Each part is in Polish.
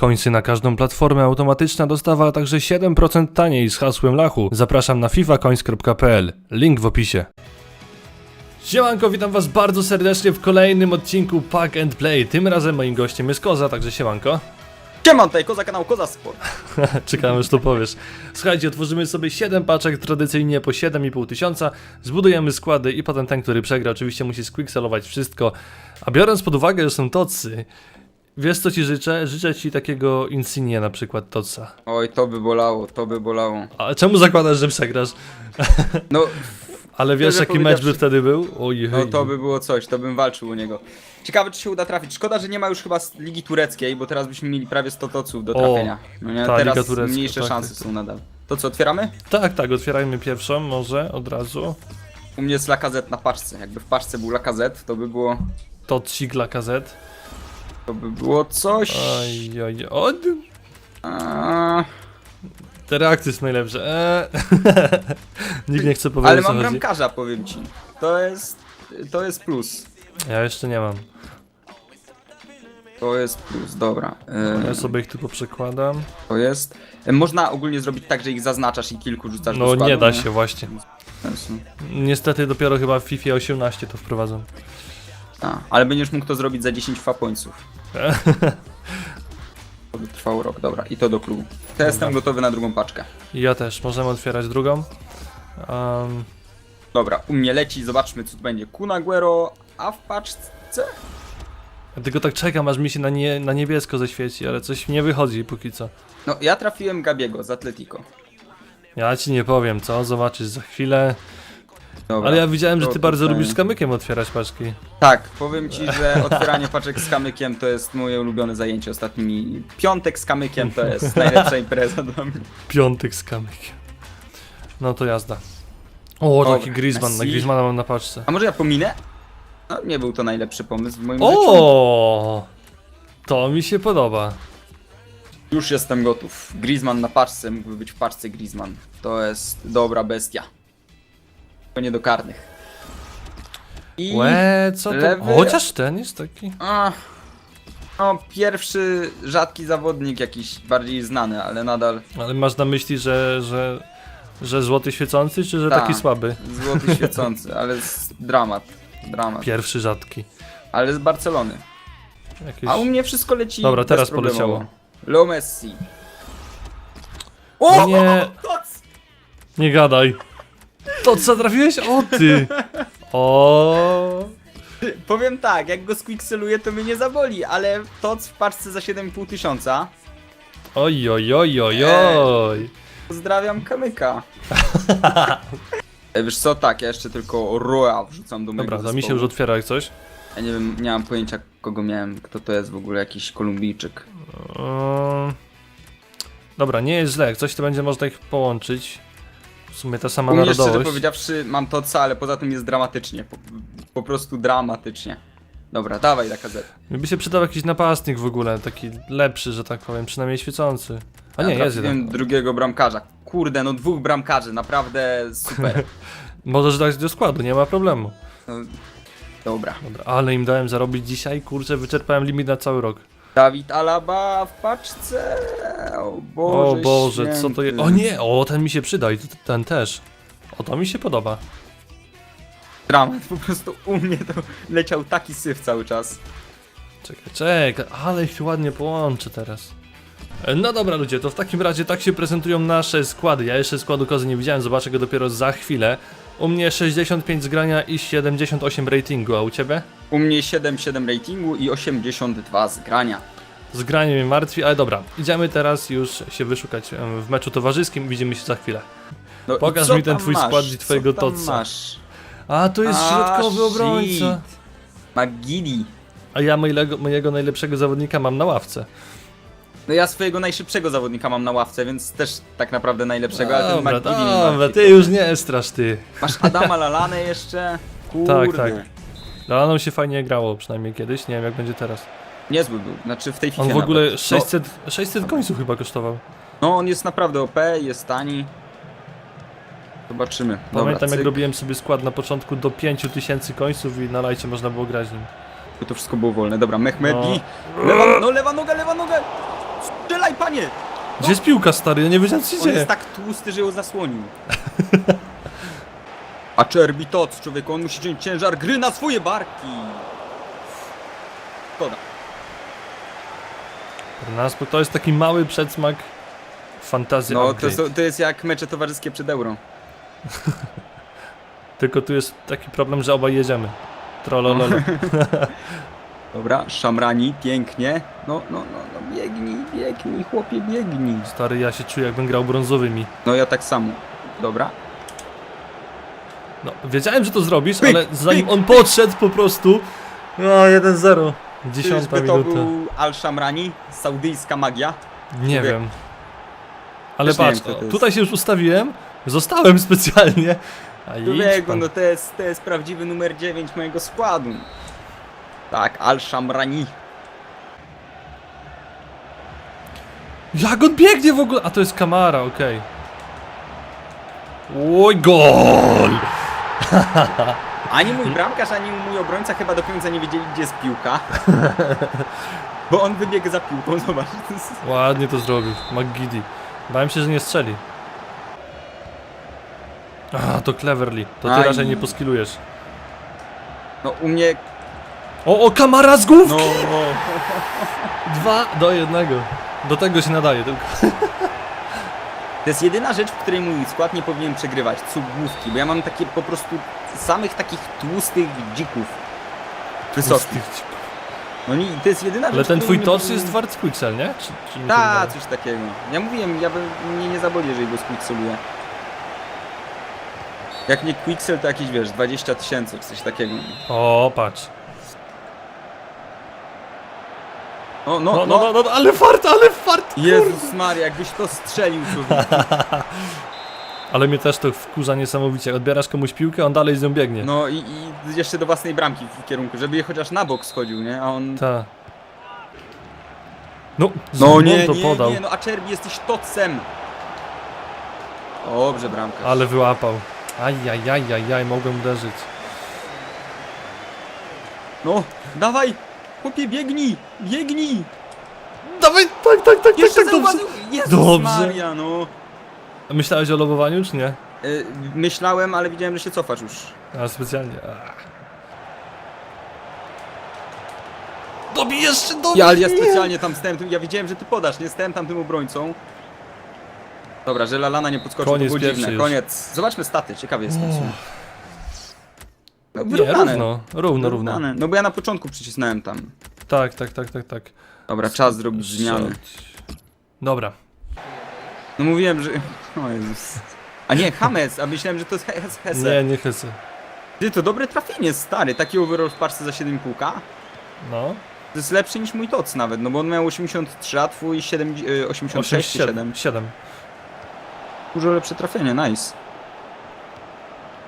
Końcy na każdą platformę, automatyczna dostawa, a także 7% taniej z hasłem Lachu. Zapraszam na fifacoins.pl. Link w opisie. Siemanko, witam was bardzo serdecznie w kolejnym odcinku Pack and Play. Tym razem moim gościem jest Koza, także siemanko. Siema, tutaj Koza, kanał Koza Sport. Czekam aż to powiesz. Słuchajcie, otworzymy sobie 7 paczek, tradycyjnie po 7,5 tysiąca, zbudujemy składy i potem ten, który przegra, oczywiście musi squickselować wszystko. A biorąc pod uwagę, że są tocy, wiesz co ci życzę? Życzę ci takiego Insignia na przykład toca. Oj, to by bolało, to by bolało. A czemu zakładasz, że przegrasz? No, Ale wiesz Szczerze jaki mecz by powiedziawszy- wtedy był? Ojej. no to by było coś, to bym walczył u niego. Ciekawe, czy się uda trafić. Szkoda, że nie ma już chyba z Ligi Tureckiej, bo teraz byśmy mieli prawie 100 toców do O, trafienia. No nie, ta Liga teraz Turecka, mniejsze tak, szanse tak, są nadal. To co, otwieramy? Tak, tak, otwierajmy pierwszą może od razu. U mnie jest Lakazet na paczce. Jakby w paczce był Lakazet, to by było... Tocik dla kazet. To by było coś... Oj, oj, oj. A, Te reakcje są najlepsze. Eee. Nikt nie chce powiedzieć ale co mam chodzi. bramkarza, powiem ci. To jest... To jest plus. Ja jeszcze nie mam. To jest plus, dobra. E, Ja sobie ich tu poprzekładam. To jest... E, Można ogólnie zrobić tak, że ich zaznaczasz i kilku rzucasz do No składu, nie da się właśnie. Sensu. Niestety dopiero chyba w FIFA 18 to wprowadzą. A, ale będziesz mógł to zrobić za 10 fapońców. To by trwało rok, dobra. I to do klubu. To jestem gotowy na drugą paczkę. Ja też. Możemy otwierać drugą. Um, Dobra, u mnie leci, zobaczmy co tu będzie. Kun Aguero, a w paczce? ja tylko tak czekam, aż mi się na, nie, na niebiesko zaświeci, ale coś nie wychodzi póki co. No, ja trafiłem Gabiego z Atletico. Ja ci nie powiem, co? Zobaczysz za chwilę. Dobra. Ale ja widziałem, że to ty bardzo tutaj- lubisz z kamykiem otwierać paczki. Tak, powiem ci, że otwieranie paczek z kamykiem to jest moje ulubione zajęcie ostatnimi. Piątek z kamykiem to jest najlepsza impreza dla mnie. Piątek z kamykiem. No to jazda. O, taki Dobra, Griezmann. Na Messi. Griezmana mam na paczce. A może ja pominę? No, nie był to najlepszy pomysł w moim życiu. O! To mi się podoba. Już jestem gotów. Griezmann na paczce, mógłby być w paczce Griezmann. To jest dobra bestia. Nie do karnych. I... Łe, co to? lewy- Chociaż ten jest taki. Ach, no, pierwszy rzadki zawodnik jakiś bardziej znany, ale nadal Ale masz na myśli, że, że, że złoty świecący, czy że Tak. taki słaby? złoty świecący, ale dramat. Dramat. Pierwszy rzadki. Ale z Barcelony. Jakiś... A u mnie wszystko leci Dobra, teraz bezproblemowo. poleciało. Leo Messi. O nie! Nie gadaj. To co trafiłeś? O ty! O. Powiem tak, jak go squickseluję to mnie nie zaboli, ale toc w paczce za 7,5 tysiąca. Oj, oj, oj, oj, oj. Pozdrawiam Kamyka. Ej, Wiesz co, tak, ja jeszcze tylko Roa wrzucam do mojego Dobra, to mi się zespołu. już otwiera jak coś. Ja nie wiem, nie mam pojęcia kogo miałem, kto to jest w ogóle, jakiś Kolumbijczyk. Um, dobra, nie jest źle. Jak coś to będzie można ich połączyć. W sumie ta sama U mnie szczerze narodowość. powiedziawszy mam to co, ale poza tym jest dramatycznie, po, po prostu dramatycznie. Dobra, dawaj na kazetę. Mi by się przydał jakiś napastnik w ogóle, taki lepszy, że tak powiem, przynajmniej świecący. A nie, jest jeden. drugiego bramkarza. Kurde, no dwóch bramkarzy, naprawdę super. Możesz dać do składu, nie ma problemu. No, dobra. Dobra, ale im dałem zarobić dzisiaj, kurczę, wyczerpałem limit na cały rok. Dawid Alaba w paczce. O Boże, o Boże, co to jest? święty. O nie, o ten mi się przyda i t- ten też. O to mi się podoba. Dramat, po prostu u mnie to leciał taki syf cały czas. Czekaj, czekaj, ale ich ładnie połączę teraz. E, No dobra ludzie, to w takim razie tak się prezentują nasze składy. Ja jeszcze składu kozy nie widziałem, zobaczę go dopiero za chwilę. U mnie 65 zgrania i 78 ratingu, a u ciebie? U mnie 7,7 ratingu i 82 zgrania. Zgranie mnie martwi, ale dobra. Idziemy teraz już się wyszukać em, w meczu towarzyskim, widzimy się za chwilę. No i Pokaż co mi ten tam twój masz? skład i twojego Co tam masz? A, to jest A, środkowy obrońca. shit. Magili. A ja mojego, mojego najlepszego zawodnika mam na ławce. No ja swojego najszybszego zawodnika mam na ławce, więc też tak naprawdę najlepszego, ale ten Dobra, dobra, martwi. ty już nie strasz ty. Masz Adama Lalane jeszcze? Kurde. Tak, tak. Lalaną się fajnie grało, przynajmniej kiedyś, nie wiem jak będzie teraz. Niezły był, znaczy w tej On FIFA w ogóle nawet. 600, 600 końców chyba kosztował. No, no on jest naprawdę OP, jest tani. Zobaczymy. Dobra, Pamiętam jak cyk. robiłem sobie skład na początku do 5000 końców i na lajcie można było grać nim. To wszystko było wolne. Dobra, Mehmedi. Lewa, no lewa noga, lewa noga! Dawaj panie! Gdzie jest piłka, stary? Ja nie wiedziałem, co się On dzieje. jest tak tłusty, że ją zasłonił. A Czerbi Toc, człowieku, on musi wziąć ciężar gry na swoje barki. Szkoda. Nas, bo to jest taki mały przedsmak fantazji No, to, upgrade. są- to jest jak mecze towarzyskie przed euro. Tylko tu jest taki problem, że obaj jedziemy. Trollololo. Dobra, Szamrani, pięknie. No, no, no, no, biegnij, biegnij, chłopie, biegnij. Stary, ja się czuję, jakbym grał brązowymi. No ja tak samo. Dobra. No, wiedziałem, że to zrobisz, Pyk, ale zanim on podszedł po prostu... No, 1-0. Dziesiąta Czyżby to minuta. był Al-Shamrani? Saudyjska magia? Nie Człowiek- wiem. Ale Też nie patrz, wiem, kto to jest. tutaj się już ustawiłem, zostałem specjalnie. A idź Człowieku, pan. no to jest, to jest prawdziwy numer 9 mojego składu. Tak, Al-Shamrani. Jak on biegnie w ogóle? A to jest Kamara, okej. Oj, gol! Ani mój bramkarz, ani mój obrońca chyba do końca nie wiedzieli, gdzie jest piłka. Bo on wybiegł za piłką, zobacz. to jest- Ładnie to zrobił, McGiddy. Bałem się, że nie strzeli. A, to cleverly. To ty Aj. raczej nie poskilujesz. No u mnie... O, o, Kamara z główki! No, no. Dwa do jednego. Do tego się nadaje tylko. To jest jedyna rzecz, w której mój skład nie powinien przegrywać. Cugłówki, bo ja mam takie po prostu samych takich tłustych dzików. Wysokich. No nie, to jest jedyna rzecz, Ale ten której twój toc powinien- jest wart Quixel, nie? Czy, czy nie Ta, tak coś takiego. Ja mówiłem, ja bym mnie nie zaboli, jeżeli go squickseluję. Jak nie quicksel, to jakieś wiesz, 20 tysięcy czy coś takiego. O, patrz. O, No, no, no, no, no, ale fart, ale fart! Jezus Maria, jakbyś to strzelił człowieku. Ale mnie też to wkurza niesamowicie. Odbierasz komuś piłkę, on dalej z nią biegnie. No i, i jeszcze do własnej bramki w kierunku, żeby je chociaż na bok schodził, nie? A on... Ta. No, No nie, to nie, podał. nie, no Acerbi jesteś tocem. Dobrze, bramka. Ale wyłapał. Ajajajajaj, mogłem uderzyć. No, dawaj! Chłopie, biegnij! Biegnij! Dawaj, tak, tak, tak, Jeszcze tak, tak, dobrze. zauważył! Jezus Dobrze. Maria, no. A Myślałeś o lobowaniu, czy nie? Y, myślałem, ale widziałem, że się cofasz już. A, specjalnie. A. Dobij jeszcze, dobij! Ja, ale ja nie. specjalnie tam stałem, tym, ja widziałem, że ty podasz, nie stałem tam tym obrońcą. Dobra, że Lalana nie podskoczył, Koniec to było pierwszy dziwne. już. Koniec. Zobaczmy staty, ciekawie jestem. w sumie. No, Nie, wyrównane. równo, równo, równo. Wyrównane. No bo ja na początku przycisnąłem tam. Tak, tak, tak, tak, tak. Dobra, czas zrobić zmiany. Dobra. No mówiłem, że... O Jezus. A nie, Hames, a myślałem, że to jest Hes- Hesse. Nie, nie chcę. Ty, to dobre trafienie, stary. Taki overall w parce za 7,5k. No. To jest lepszy niż mój TOC nawet, no bo on miał 83, a twój 7, y, 86 czy 7. 7. 7. Dużo lepsze trafienie, nice.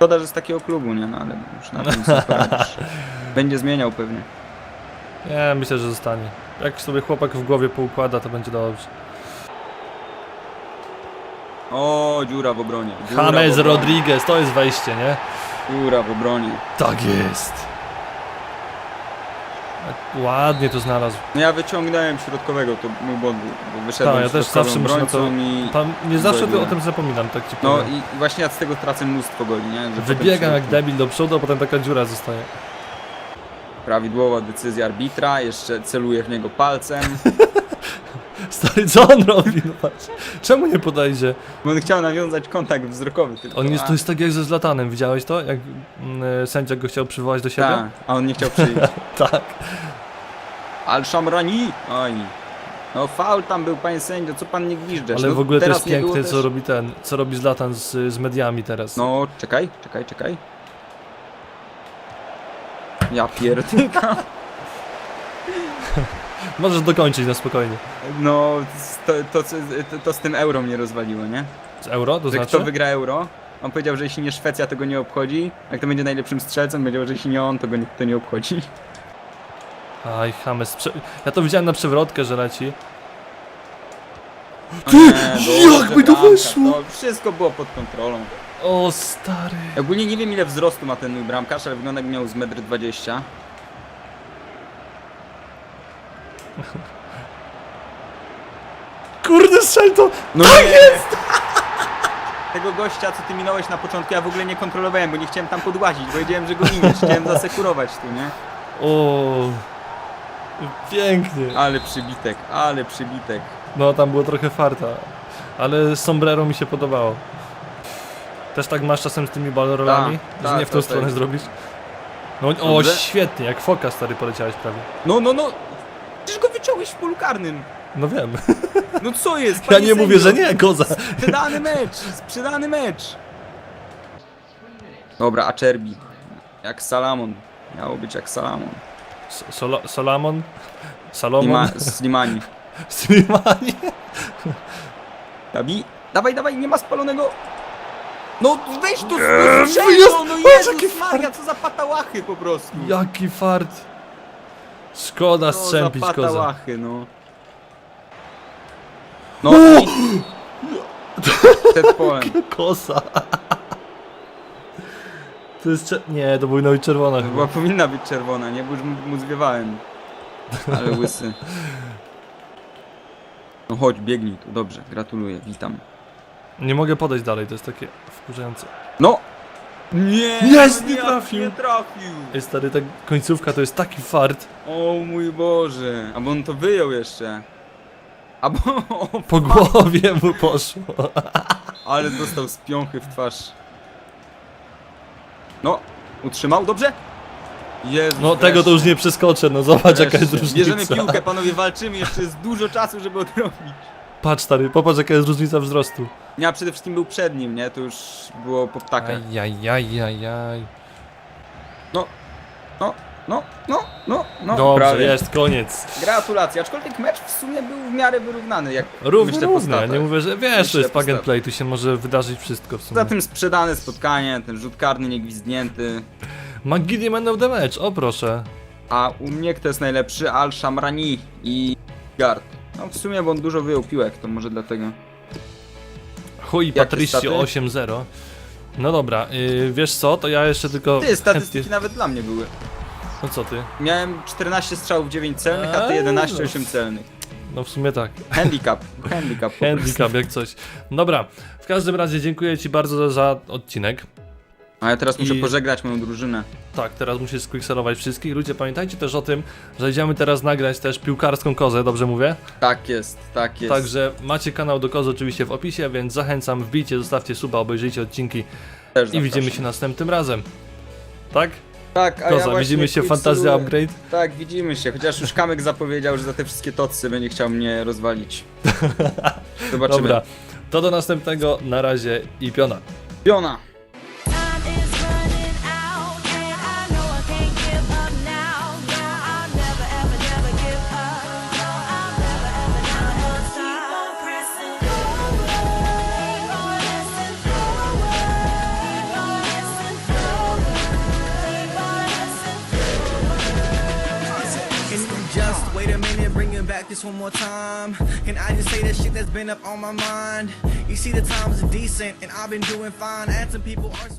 Szkoda, że z takiego klubu, nie? No ale już na tym. Będzie zmieniał pewnie. Nie, myślę, że zostanie. Jak sobie chłopak w głowie poukłada, to będzie dobrze. O, dziura w obronie. Dziura James obronie. Rodriguez, to jest wejście, nie? Dziura w obronie. Tak jest. Ładnie to znalazł. No ja wyciągnąłem środkowego, to mój błąd był, bo wyszedłem Tak, ja też zawsze muszę na to- i... Tam nie zawsze o tym zapominam, tak ci No powiem. i, i właśnie ja z tego tracę mnóstwo goli, nie? Że potem Wybiegam jak środku- debil do przodu, a potem taka dziura zostaje. Prawidłowa decyzja arbitra, jeszcze celuję w niego palcem. Stary, co on robi? No patrz. Czemu nie podejdzie? Bo on chciał nawiązać kontakt wzrokowy tylko. On jest, a- to jest tak jak ze Zlatanem, widziałeś to? Jak mm, sędzia go chciał przywołać do siebie? Tak, a on nie chciał przyjść. Tak. Al-Shamrani! Oj. No faul tam był, panie sędzio, co pan nie gwiżdżesz? Ale no, w ogóle to teraz jest nie było piękne, co też- robi ten, co robi Zlatan z, z mediami teraz. No, czekaj, czekaj, czekaj. Ja pierdolę. Możesz dokończyć na spokojnie. No, to, to, to, to z tym euro mnie rozwaliło, nie? Z euro, to Że znaczy? kto wygra euro? On powiedział, że jeśli nie Szwecja, to go nie obchodzi. Jak to będzie najlepszym strzelcem, powiedział, że jeśli nie on, to go nie, to nie obchodzi. Aj. Prze... Ja to widziałem na przewrotkę, że leci. O dobrze, jakby to bramka. weszło? No, wszystko było pod kontrolą. O, stary. Ogólnie nie wiem ile wzrostu ma ten mój bramkarz, ale wygląda jakby miał z 1,20 m. Kurde, strzel to! No tak jest! Tego gościa, co ty minąłeś na początku, ja w ogóle nie kontrolowałem, bo nie chciałem tam podłazić, bo wiedziałem, że go miniesz, chciałem zasekurować tu, nie? O, pięknie. Ale przybitek, ale przybitek. No, tam było trochę farta, ale sombrero mi się podobało. Też tak masz czasem z tymi ballerolami, Tak, że tak, nie w tą tak, stronę tak. zrobisz? No, o, Dobrze. świetnie, jak foka stary poleciałeś prawie. No, no, no! Wyciąłeś w polu karnym. No wiem. No co jest? Ja panie nie mówię, że sędzio? nie, koza. Sprzedany mecz, sprzedany mecz. Dobra, Acerbi. Jak Salamon. Miało być jak Salamon. S- Sola, Solamon? Salomon? Slima, Slimani. Slimani? Dabi, dawaj, dawaj, nie ma spalonego. No weź tu Nie, strzał, jest- no patrz, jaki Jezus Maria, co za patałachy po prostu. Jaki fart. Szkoda za strzępić kozę. patałachy, no. No i... Przed polem. Kosa. To jest cze- Nie, to powinna być czerwona Chyba chyba. powinna być czerwona, nie? Bo już mu, mu zwiewałem. Ale łysy. No chodź, biegnij tu, dobrze, gratuluję, witam. Nie mogę podejść dalej, to jest takie wkurzające. No! Nie! Jest, nie trafił. Nie trafił! Ej stary, ta końcówka to jest taki fart. O mój Boże! A bo on to wyjął jeszcze. A bo... O, Po głowie mu poszło. ale dostał z piąchy w twarz. No, utrzymał, dobrze? Jezu, No tego to już nie przeskoczę, no zobacz jaka jest różnica. Bierzemy piłkę, panowie, walczymy, jeszcze jest dużo czasu, żeby odrobić. Patrz stary, popatrz jaka jest różnica wzrostu. Nie, a przede wszystkim był przed nim, nie? To już było po ptakach. Ajajajajaj. No, no, no, no, no, no. Dobrze, prawie. jest, koniec. Gratulacje, aczkolwiek mecz w sumie był w miarę wyrównany, jak Równie, myślę po równie. statach. Nie mówię, że wiesz, Myślę jest plug and statach. play, tu się może wydarzyć wszystko w sumie. Poza tym sprzedane spotkanie, ten rzut karny niegwizdnięty. McGiddy Man of the Match, o proszę. A u mnie kto jest najlepszy? Al Shamrani i Gard. No w sumie, bo on dużo wyjął piłek, to może dlatego. Chuj, Patricio staty? 8-0. No dobra, yy, wiesz co, to ja jeszcze tylko... Ty, statystyki chętnie- nawet dla mnie były. No co ty? Miałem 14 strzałów, 9 celnych, a ty Eee, 11, no. 8 celnych. No w sumie tak. Handicap, handicap. Handicap jak coś. Dobra, w każdym razie dziękuję ci bardzo za odcinek. A ja teraz muszę I- pożegnać moją drużynę. Tak, teraz musisz squickserować wszystkich. Ludzie, pamiętajcie też o tym, że idziemy teraz nagrać też piłkarską kozę, dobrze mówię? Tak jest, tak jest. Także macie kanał do kozy oczywiście w opisie, więc zachęcam, wbijcie, zostawcie suba, obejrzyjcie odcinki Też i zapraszam. widzimy się następnym razem. Tak? Tak, a ja Koza, właśnie widzimy się quickseruję. Fantasy Upgrade. Tak, widzimy się. Chociaż już Kamek zapowiedział, że za te wszystkie tocy będzie chciał mnie rozwalić. Zobaczymy. Dobra, to do następnego, na razie i piona. Piona. One more time? Can I just say that shit that's been up on my mind? You see, the times are decent, and I've been doing fine. And some people are so.